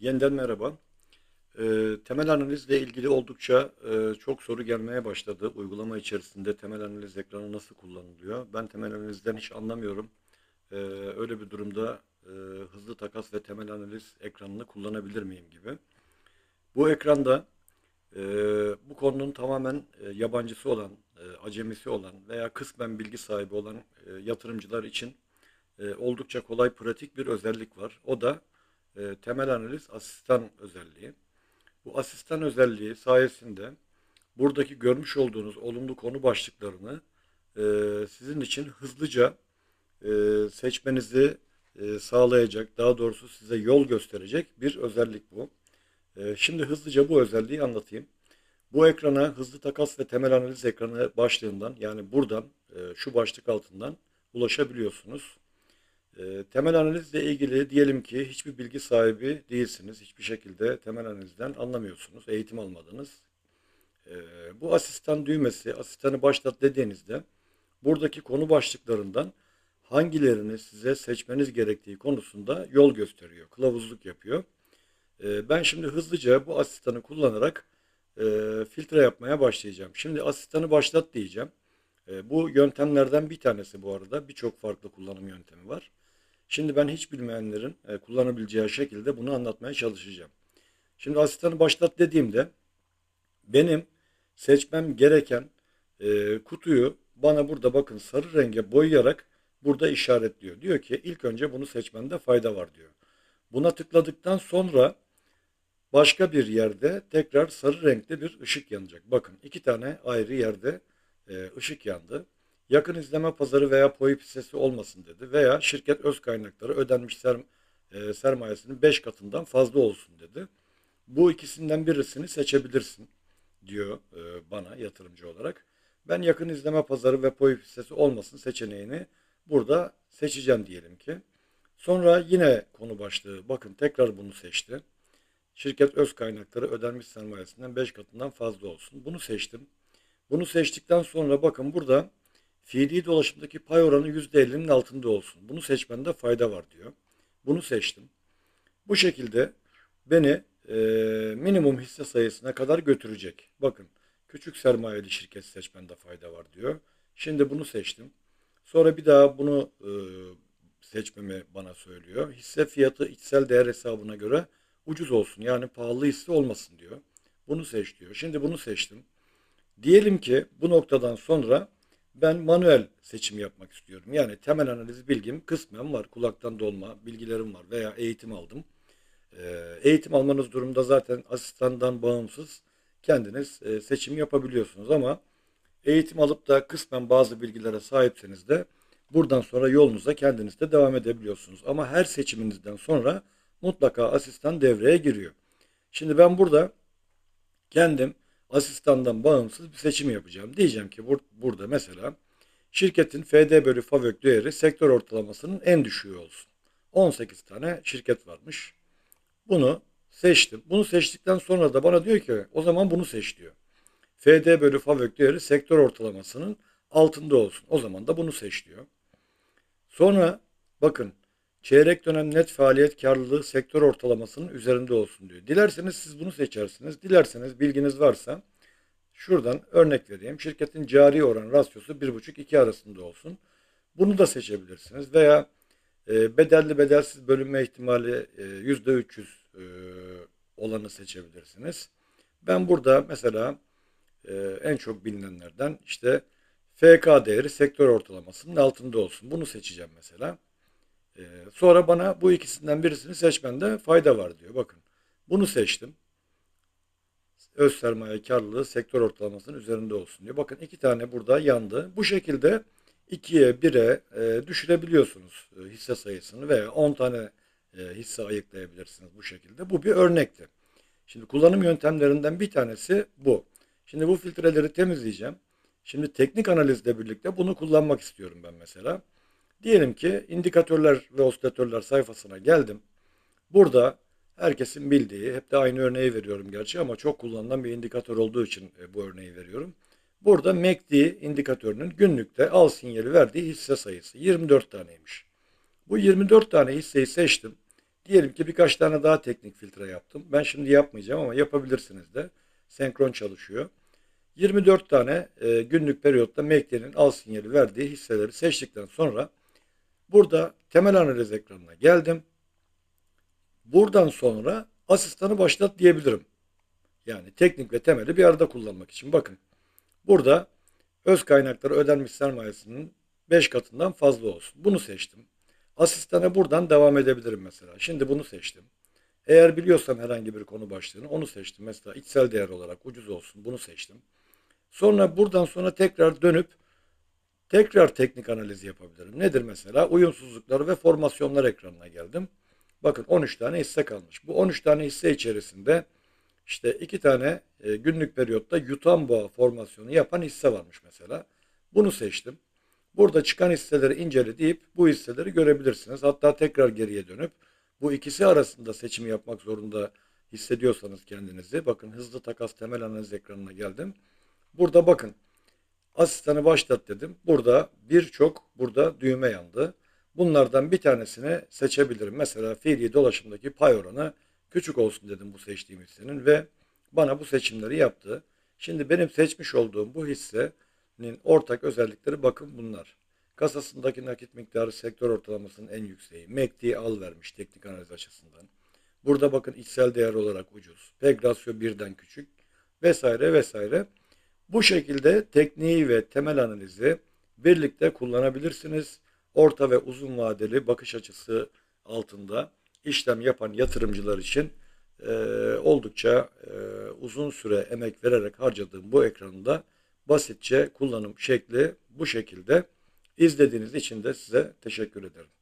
Yeniden merhaba. Ee, temel analizle ilgili oldukça e, çok soru gelmeye başladı. Uygulama içerisinde temel analiz ekranı nasıl kullanılıyor? Ben temel analizden hiç anlamıyorum. Ee, öyle bir durumda e, hızlı takas ve temel analiz ekranını kullanabilir miyim gibi. Bu ekranda e, bu konunun tamamen e, yabancısı olan, e, acemisi olan veya kısmen bilgi sahibi olan e, yatırımcılar için e, oldukça kolay pratik bir özellik var. O da e, temel analiz asistan özelliği. Bu asistan özelliği sayesinde buradaki görmüş olduğunuz olumlu konu başlıklarını e, sizin için hızlıca e, seçmenizi e, sağlayacak, daha doğrusu size yol gösterecek bir özellik bu. E, şimdi hızlıca bu özelliği anlatayım. Bu ekrana hızlı takas ve temel analiz ekranı başlığından yani buradan e, şu başlık altından ulaşabiliyorsunuz. E, temel analizle ilgili diyelim ki hiçbir bilgi sahibi değilsiniz. Hiçbir şekilde temel analizden anlamıyorsunuz. Eğitim almadınız. E, bu asistan düğmesi, asistanı başlat dediğinizde buradaki konu başlıklarından hangilerini size seçmeniz gerektiği konusunda yol gösteriyor, kılavuzluk yapıyor. E, ben şimdi hızlıca bu asistanı kullanarak e, filtre yapmaya başlayacağım. Şimdi asistanı başlat diyeceğim. Bu yöntemlerden bir tanesi bu arada. Birçok farklı kullanım yöntemi var. Şimdi ben hiç bilmeyenlerin e, kullanabileceği şekilde bunu anlatmaya çalışacağım. Şimdi asistanı başlat dediğimde benim seçmem gereken e, kutuyu bana burada bakın sarı renge boyayarak burada işaretliyor. Diyor ki ilk önce bunu seçmende fayda var diyor. Buna tıkladıktan sonra başka bir yerde tekrar sarı renkli bir ışık yanacak. Bakın iki tane ayrı yerde e, ışık yandı. Yakın izleme pazarı veya POİP hissesi olmasın dedi. Veya şirket öz kaynakları ödenmiş ser, e, sermayesinin 5 katından fazla olsun dedi. Bu ikisinden birisini seçebilirsin diyor e, bana yatırımcı olarak. Ben yakın izleme pazarı ve POİP hissesi olmasın seçeneğini burada seçeceğim diyelim ki. Sonra yine konu başlığı bakın tekrar bunu seçti. Şirket öz kaynakları ödenmiş sermayesinden 5 katından fazla olsun. Bunu seçtim. Bunu seçtikten sonra bakın burada fiili dolaşımdaki pay oranı %50'nin altında olsun. Bunu seçmende fayda var diyor. Bunu seçtim. Bu şekilde beni e, minimum hisse sayısına kadar götürecek. Bakın küçük sermayeli şirket seçmende fayda var diyor. Şimdi bunu seçtim. Sonra bir daha bunu e, seçmemi bana söylüyor. Hisse fiyatı içsel değer hesabına göre ucuz olsun. Yani pahalı hisse olmasın diyor. Bunu seç diyor. Şimdi bunu seçtim. Diyelim ki bu noktadan sonra ben manuel seçim yapmak istiyorum. Yani temel analiz bilgim kısmen var. Kulaktan dolma bilgilerim var veya eğitim aldım. Ee, eğitim almanız durumda zaten asistandan bağımsız kendiniz e, seçim yapabiliyorsunuz ama eğitim alıp da kısmen bazı bilgilere sahipseniz de buradan sonra yolunuza kendiniz de devam edebiliyorsunuz. Ama her seçiminizden sonra mutlaka asistan devreye giriyor. Şimdi ben burada kendim asistandan bağımsız bir seçim yapacağım. Diyeceğim ki bur burada mesela şirketin FD bölü FAVÖK değeri sektör ortalamasının en düşüğü olsun. 18 tane şirket varmış. Bunu seçtim. Bunu seçtikten sonra da bana diyor ki o zaman bunu seç diyor. FD bölü FAVÖK değeri sektör ortalamasının altında olsun. O zaman da bunu seç diyor. Sonra bakın çeyrek dönem net faaliyet karlılığı sektör ortalamasının üzerinde olsun diyor. Dilerseniz siz bunu seçersiniz. Dilerseniz bilginiz varsa şuradan örnek vereyim. Şirketin cari oran rasyosu 1,5-2 arasında olsun. Bunu da seçebilirsiniz. Veya e, bedelli bedelsiz bölünme ihtimali e, %300 e, olanı seçebilirsiniz. Ben burada mesela e, en çok bilinenlerden işte FK değeri sektör ortalamasının altında olsun. Bunu seçeceğim mesela. Ee, sonra bana bu ikisinden birisini seçmende fayda var diyor. Bakın bunu seçtim. Öz sermaye karlılığı sektör ortalamasının üzerinde olsun diyor. Bakın iki tane burada yandı. Bu şekilde ikiye 1'e e, düşürebiliyorsunuz e, hisse sayısını veya 10 tane e, hisse ayıklayabilirsiniz bu şekilde. Bu bir örnekti. Şimdi kullanım yöntemlerinden bir tanesi bu. Şimdi bu filtreleri temizleyeceğim. Şimdi teknik analizle birlikte bunu kullanmak istiyorum ben mesela. Diyelim ki indikatörler ve osilatörler sayfasına geldim. Burada herkesin bildiği, hep de aynı örneği veriyorum gerçi ama çok kullanılan bir indikatör olduğu için e, bu örneği veriyorum. Burada MACD indikatörünün günlükte al sinyali verdiği hisse sayısı 24 taneymiş. Bu 24 tane hisseyi seçtim. Diyelim ki birkaç tane daha teknik filtre yaptım. Ben şimdi yapmayacağım ama yapabilirsiniz de. Senkron çalışıyor. 24 tane e, günlük periyotta MACD'nin al sinyali verdiği hisseleri seçtikten sonra burada temel analiz ekranına geldim. Buradan sonra asistanı başlat diyebilirim. Yani teknik ve temeli bir arada kullanmak için. Bakın burada öz kaynakları ödenmiş sermayesinin 5 katından fazla olsun. Bunu seçtim. Asistana buradan devam edebilirim mesela. Şimdi bunu seçtim. Eğer biliyorsam herhangi bir konu başlığını onu seçtim. Mesela içsel değer olarak ucuz olsun bunu seçtim. Sonra buradan sonra tekrar dönüp tekrar teknik analiz yapabilirim. Nedir mesela? Uyumsuzluklar ve formasyonlar ekranına geldim. Bakın 13 tane hisse kalmış. Bu 13 tane hisse içerisinde işte iki tane e, günlük periyotta yutan boğa formasyonu yapan hisse varmış mesela. Bunu seçtim. Burada çıkan hisseleri incele deyip bu hisseleri görebilirsiniz. Hatta tekrar geriye dönüp bu ikisi arasında seçim yapmak zorunda hissediyorsanız kendinizi bakın hızlı takas temel analiz ekranına geldim. Burada bakın asistanı başlat dedim. Burada birçok burada düğme yandı. Bunlardan bir tanesini seçebilirim. Mesela fiili dolaşımdaki pay oranı küçük olsun dedim bu seçtiğim hissenin ve bana bu seçimleri yaptı. Şimdi benim seçmiş olduğum bu hissenin ortak özellikleri bakın bunlar. Kasasındaki nakit miktarı sektör ortalamasının en yükseği. MACD al vermiş teknik analiz açısından. Burada bakın içsel değer olarak ucuz. PEG rasyo birden küçük vesaire vesaire. Bu şekilde tekniği ve temel analizi birlikte kullanabilirsiniz. Orta ve uzun vadeli bakış açısı altında işlem yapan yatırımcılar için e, oldukça e, uzun süre emek vererek harcadığım bu ekranında basitçe kullanım şekli bu şekilde. İzlediğiniz için de size teşekkür ederim.